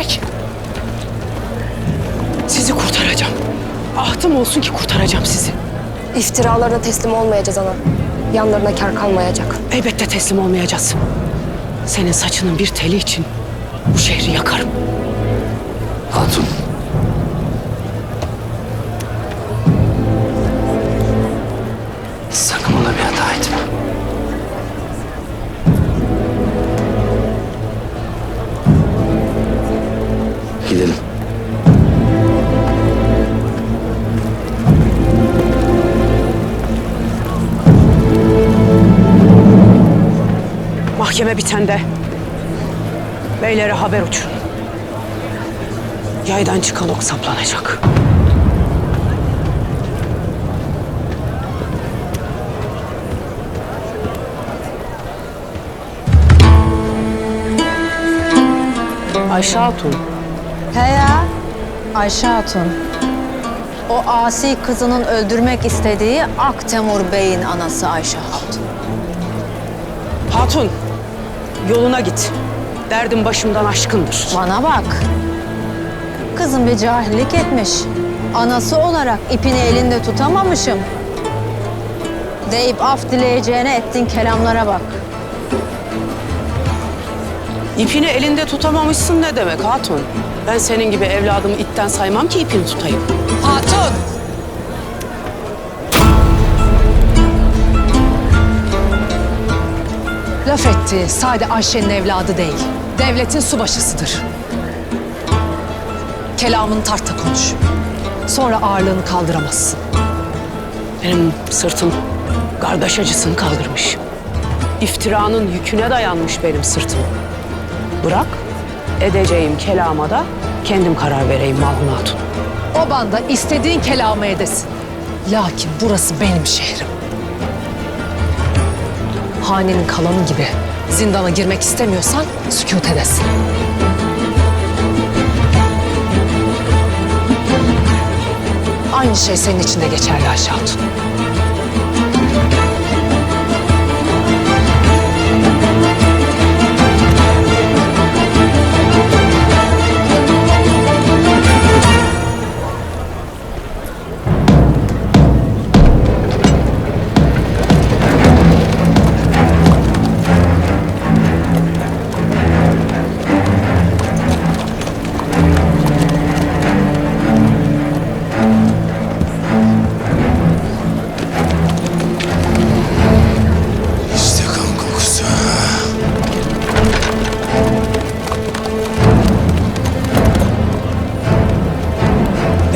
eşek. Sizi kurtaracağım. Ahtım olsun ki kurtaracağım sizi. İftiralarına teslim olmayacağız ana. Yanlarına kar kalmayacak. Elbette teslim olmayacağız. Senin saçının bir teli için bu şehri yakarım. Hatun. Mahkeme bitende beylere haber uçurun. Yaydan çıkan ok saplanacak. Ayşe Hatun, He ya, Ayşe Hatun. O asi kızının öldürmek istediği Aktemur Bey'in anası Ayşe Hatun. Hatun, yoluna git. Derdim başımdan aşkındır. Bana bak. Kızım bir cahillik etmiş. Anası olarak ipini elinde tutamamışım. Deyip af dileyeceğine ettin kelamlara bak. İpini elinde tutamamışsın ne demek Hatun? Ben senin gibi evladımı itten saymam ki ipini tutayım. Hatun! Laf etti. Sade Ayşe'nin evladı değil. Devletin subaşısıdır. Kelamını tartta konuş. Sonra ağırlığını kaldıramazsın. Benim sırtım kardeş acısını kaldırmış. İftiranın yüküne dayanmış benim sırtım. Bırak, edeceğim kelama da kendim karar vereyim Mahun Hatun. O banda istediğin kelamı edesin. Lakin burası benim şehrim. Hanenin kalanı gibi zindana girmek istemiyorsan sükut edesin. Aynı şey senin için de geçerli Ayşe Hatun.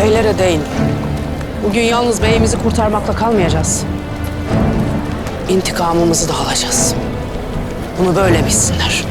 Beylere değil. Bugün yalnız beyimizi kurtarmakla kalmayacağız. İntikamımızı da alacağız. Bunu böyle bilsinler.